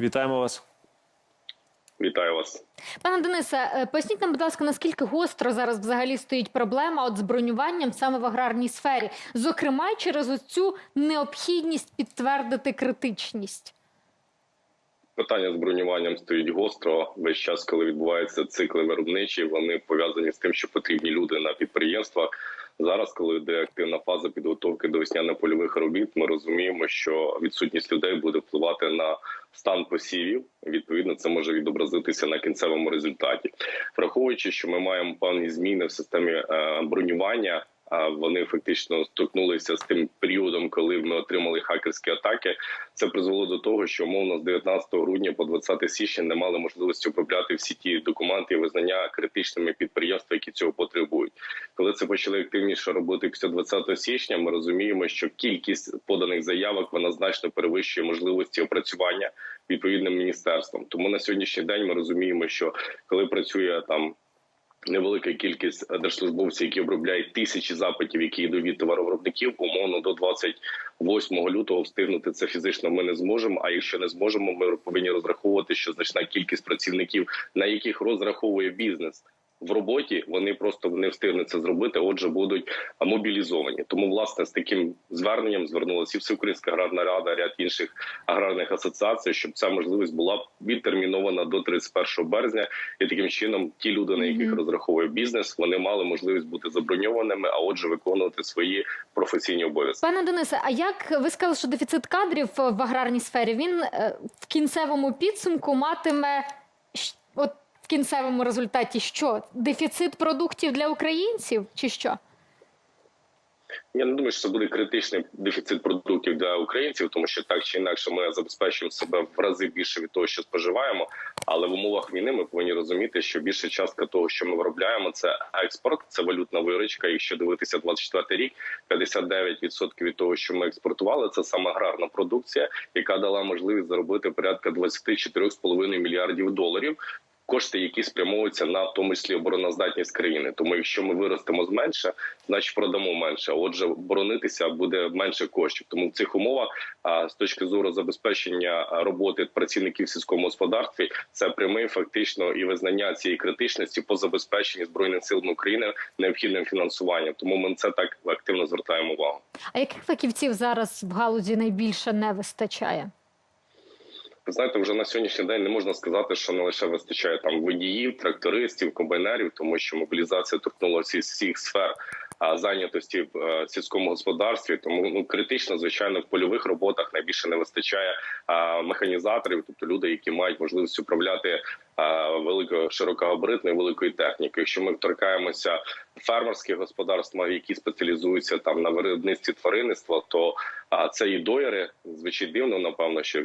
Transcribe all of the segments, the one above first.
Вітаємо вас. Вітаю вас. Пане Денисе, е, поясніть нам, будь ласка, наскільки гостро зараз взагалі стоїть проблема от з бронюванням саме в аграрній сфері, зокрема через цю необхідність підтвердити критичність. Питання з бронюванням стоїть гостро. Весь час, коли відбуваються цикли виробничі, вони пов'язані з тим, що потрібні люди на підприємствах. Зараз, коли йде активна фаза підготовки до весняно-польових робіт, ми розуміємо, що відсутність людей буде впливати на стан посівів. Відповідно, це може відобразитися на кінцевому результаті, враховуючи, що ми маємо певні зміни в системі е, бронювання. Вони фактично стикнулися з тим періодом, коли ми отримали хакерські атаки. Це призвело до того, що умовно з 19 грудня по 20 січня не мали можливості обробляти всі ті документи і визнання критичними підприємства, які цього потребують. Коли це почали активніше робити після 20 січня, ми розуміємо, що кількість поданих заявок вона значно перевищує можливості опрацювання відповідним міністерством. Тому на сьогоднішній день ми розуміємо, що коли працює там. Невелика кількість держслужбовців, які обробляють тисячі запитів, які йдуть від товаровиробників, умовно до 28 лютого встигнути це фізично. Ми не зможемо. А якщо не зможемо, ми повинні розраховувати, що значна кількість працівників, на яких розраховує бізнес в роботі, вони просто не встигнуть це зробити. Отже, будуть мобілізовані. Тому власне з таким зверненням звернулася і Всеукраїнська аграрна рада, ряд інших аграрних асоціацій, щоб ця можливість була відтермінована до 31 березня, і таким чином ті люди, на яких Мгм. розраховує бізнес, вони мали можливість бути заброньованими, а отже, виконувати свої професійні обов'язки. Пане Денисе, а як ви сказали, що дефіцит кадрів в аграрній сфері він е, в кінцевому підсумку матиме кінцевому результаті що? Дефіцит продуктів для українців чи що? Я не думаю, що це буде критичний дефіцит продуктів для українців, тому що так чи інакше ми забезпечуємо себе в рази більше від того, що споживаємо. Але в умовах війни ми повинні розуміти, що більша частка того, що ми виробляємо, це експорт, це валютна виручка. Якщо дивитися 24 рік, 59% від того, що ми експортували, це саме аграрна продукція, яка дала можливість заробити порядка 24,5 мільярдів доларів. Кошти, які спрямовуються на в тому числі обороноздатність країни. Тому якщо ми виростемо зменше, значить продамо менше. Отже, боронитися буде менше коштів. Тому в цих умовах, з точки зору забезпечення роботи працівників сільському господарстві, це прямий фактично і визнання цієї критичності по забезпеченні збройних сил України необхідним фінансуванням. Тому ми це так активно звертаємо увагу. А яких фахівців зараз в галузі найбільше не вистачає? Ви знаєте, вже на сьогоднішній день не можна сказати, що не лише вистачає там водіїв, трактористів, комбайнерів, тому що мобілізація торкнула всіх сфер зайнятості в е, сільському господарстві. Тому ну критично, звичайно, в польових роботах найбільше не вистачає механізаторів, тобто люди, які мають можливість управляти великою широкогабаритною великою технікою. Якщо ми торкаємося фермерських господарств, які спеціалізуються там на виробництві тваринництва, то а це і дояри звичайно дивно, напевно, що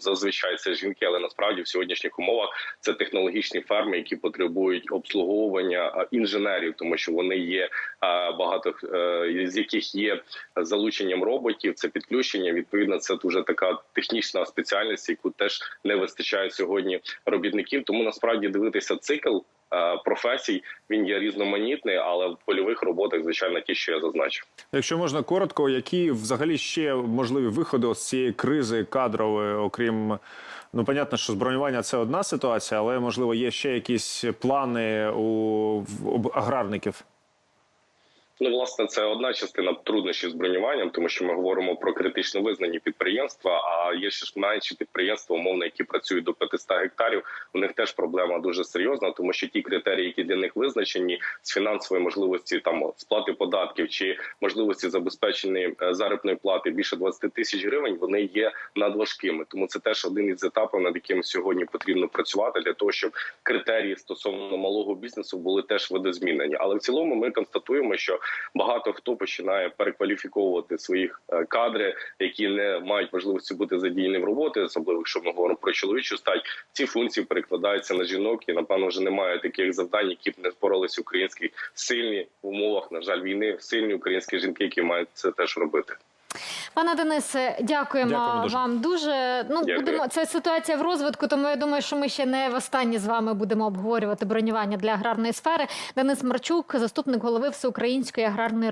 зазвичай- це жінки, але насправді в сьогоднішніх умовах це технологічні ферми, які потребують обслуговування інженерів, тому що вони є багато е, з яких є залученням роботів. Це підключення. Відповідно, це дуже така технічна спеціальність, яку теж не вистачає сьогодні робітників. Тому насправді дивитися цикл. е, Професій він є різноманітний, але в польових роботах, звичайно, ті, що я зазначив. Якщо можна коротко, які взагалі ще можливі виходи з цієї кризи кадрової, окрім ну, понятно, що збронювання це одна ситуація, але можливо є ще якісь плани у аграрників. Ну, власне, це одна частина труднощів з бронюванням, тому що ми говоримо про критично визнані підприємства. А є ще ж менші підприємства, умовно, які працюють до 500 гектарів. У них теж проблема дуже серйозна, тому що ті критерії, які для них визначені, з фінансової можливості там сплати податків чи можливості забезпечення е, заробної плати більше 20 тисяч гривень, вони є надважкими. Тому це теж один із етапів, над яким сьогодні потрібно працювати для того, щоб критерії стосовно малого бізнесу були теж видозмінені. Але в цілому ми констатуємо, що багато хто починає перекваліфіковувати своїх е, кадри, які не мають можливості бути задіяні в роботи, особливо якщо ми говоримо про чоловічу стать. Ці функції перекладаються на жінок, і напевно вже немає таких завдань, які б не впоралися українські сильні в умовах, на жаль, війни, сильні українські жінки, які мають це теж робити. Пане Денисе, дякуємо, Дякуємо дуже. вам дуже. Ну Дякую. будемо це ситуація в розвитку. Тому я думаю, що ми ще не востаннє з вами будемо обговорювати бронювання для аграрної сфери. Денис Марчук, заступник голови Всеукраїнської аграрної